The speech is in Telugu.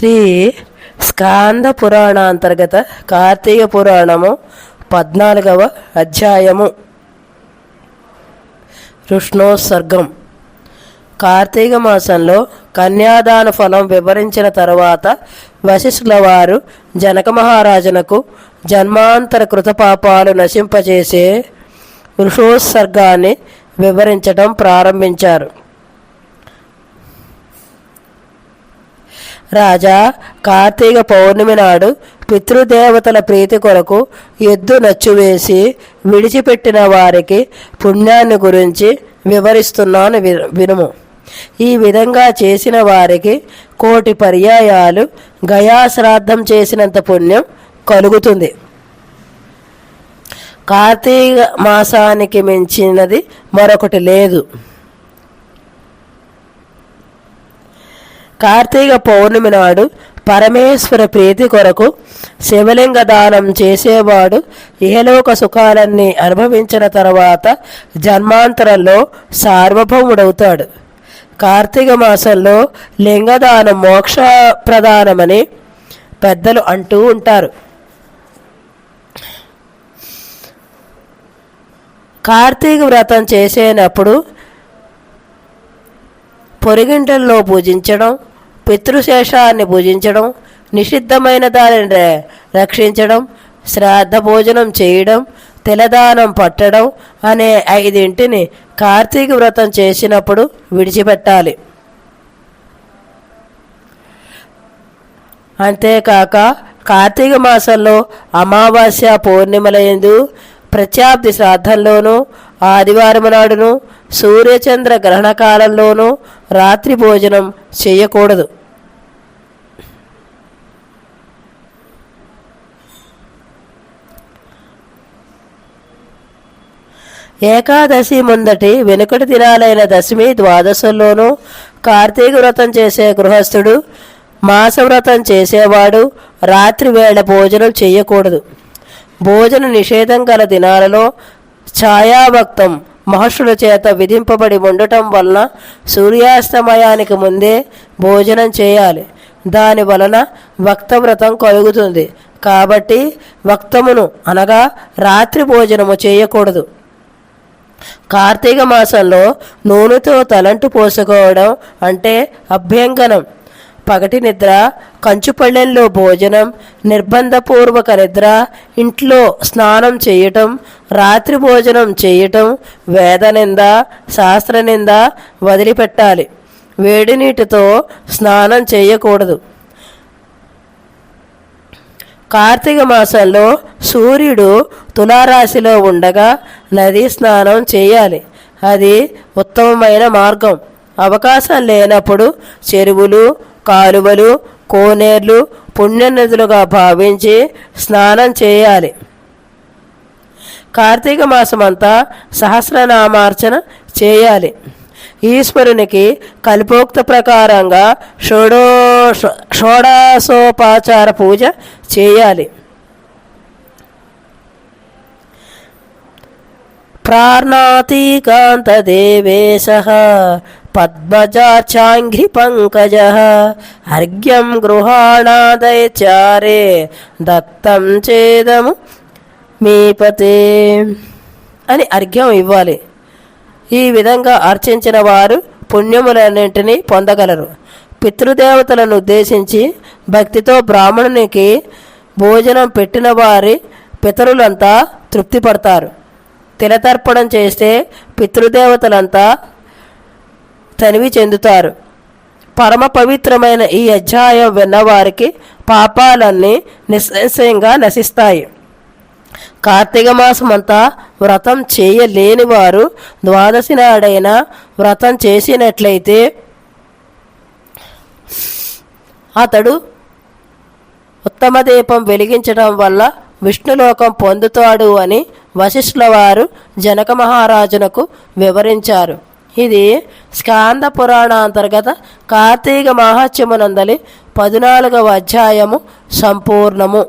శ్రీ స్కాంద పురాణాంతర్గత కార్తీక పురాణము పద్నాలుగవ అధ్యాయము. రుష్ణోత్సర్గం కార్తీక మాసంలో కన్యాదాన ఫలం వివరించిన తరువాత వశిష్ఠుల వారు జనక మహారాజునకు జన్మాంతర కృతపాపాలు నశింపజేసే వృషోత్సర్గాన్ని వివరించడం ప్రారంభించారు. రాజా కార్తీక పౌర్ణమి నాడు పితృదేవతల ప్రీతి కొరకు ఎద్దు నచ్చువేసి విడిచిపెట్టిన వారికి పుణ్యాన్ని గురించి వివరిస్తున్నాను వినుము. ఈ విధంగా చేసిన వారికి కోటి పర్యాయాలు గయాశ్రాద్ధం చేసినంత పుణ్యం కలుగుతుంది. కార్తీక మాసానికి మించినది మరొకటి లేదు. కార్తీక పౌర్ణమి నాడు పరమేశ్వర ప్రీతి కొరకు శివలింగ దానం చేసేవాడు ఏలోక సుఖాలన్నీ అనుభవించిన తర్వాత జన్మాంతరంలో సార్వభౌముడవుతాడు. కార్తీక మాసంలో లింగదానం మోక్ష ప్రధానమని పెద్దలు అంటూ ఉంటారు. కార్తీక వ్రతం చేసేటప్పుడు పొరిగింటల్లో పూజించడం పితృశేషాన్ని పూజించడం నిషిద్ధమైన దానిని రక్షించడం శ్రాద్ధ భోజనం చేయడం తిలదానం పట్టడం అనే ఐదింటిని కార్తీక వ్రతం చేసినప్పుడు విడిచిపెట్టాలి. అంతేకాక కార్తీక మాసంలో అమావాస్య పౌర్ణిమలయందు ప్రత్యాప్తి శ్రాద్ధంలోనూ ఆదివారం నాడును సూర్యచంద్ర గ్రహణ కాలంలోనూ రాత్రి భోజనం చేయకూడదు. ఏకాదశి ముందటి వెనుకటి దినాలైన దశమి ద్వాదశంలోనూ కార్తీక వ్రతం చేసే గృహస్థుడు మాసవ్రతం చేసేవాడు రాత్రి వేళ భోజనం చేయకూడదు. భోజన నిషేధం గల దినాలలో ఛాయాభక్తం మహర్షుల చేత విధింపబడి ఉండటం వలన సూర్యాస్తమయానికి ముందే భోజనం చేయాలి. దాని వలన వక్తవ్రతం కలుగుతుంది. కాబట్టి వక్తమును అనగా రాత్రి భోజనము చేయకూడదు. కార్తీక మాసంలో నూనెతో తలంటు పోసుకోవడం అంటే అభ్యంగనం. పగటి నిద్ర కంచుపళ్ళెంలో భోజనం నిర్బంధపూర్వక నిద్ర ఇంట్లో స్నానం చేయటం రాత్రి భోజనం చేయటం వేదనింద శాస్త్రనింద వదిలిపెట్టాలి. వేడి నీటితో స్నానం చేయకూడదు. కార్తీక మాసంలో సూర్యుడు తులారాశిలో ఉండగా నదీ స్నానం చేయాలి. అది ఉత్తమమైన మార్గం. అవకాశం లేనప్పుడు చెరువులు కాలువలు కోనేర్లు పుణ్యనదులుగా భావించి స్నానం చేయాలి. కార్తీక మాసమంతా సహస్రనామార్చన చేయాలి. ఈశ్వరునికి కల్పోక్త ప్రకారంగా షోడో షోడాసోపాచార పూజ చేయాలి. ప్రార్ణాతీకాంతదేవేశ పద్మజాచాంఘ్రి పంకజ అర్ఘ్యం గృహాణాదైచారే దత్తం చేదము మీపతే అని అర్ఘ్యం ఇవ్వాలి. ఈ విధంగా అర్చించిన వారు పుణ్యములన్నింటినీ పొందగలరు. పితృదేవతలను ఉద్దేశించి భక్తితో బ్రాహ్మణునికి భోజనం పెట్టిన వారి పితరులంతా తృప్తిపడతారు. తిలతర్పణం చేస్తే పితృదేవతలంతా తనివి చెందుతారు. పరమ పవిత్రమైన ఈ అధ్యాయం విన్నవారికి పాపాలన్నీ నిస్సంశయంగా నశిస్తాయి. కార్తీక మాసమంతా వ్రతం చేయలేని వారు ద్వాదశి నాడైనా వ్రతం చేసినట్లయితే అతడు ఉత్తమ దీపం వెలిగించడం వల్ల విష్ణులోకం పొందుతాడు అని వశిష్ఠుల వారు జనక మహారాజునకు వివరించారు. ఇది స్కాంద పురాణ అంతర్గత కార్తీక మహాత్యమునందలి పద్నాలుగవ అధ్యాయము సంపూర్ణము.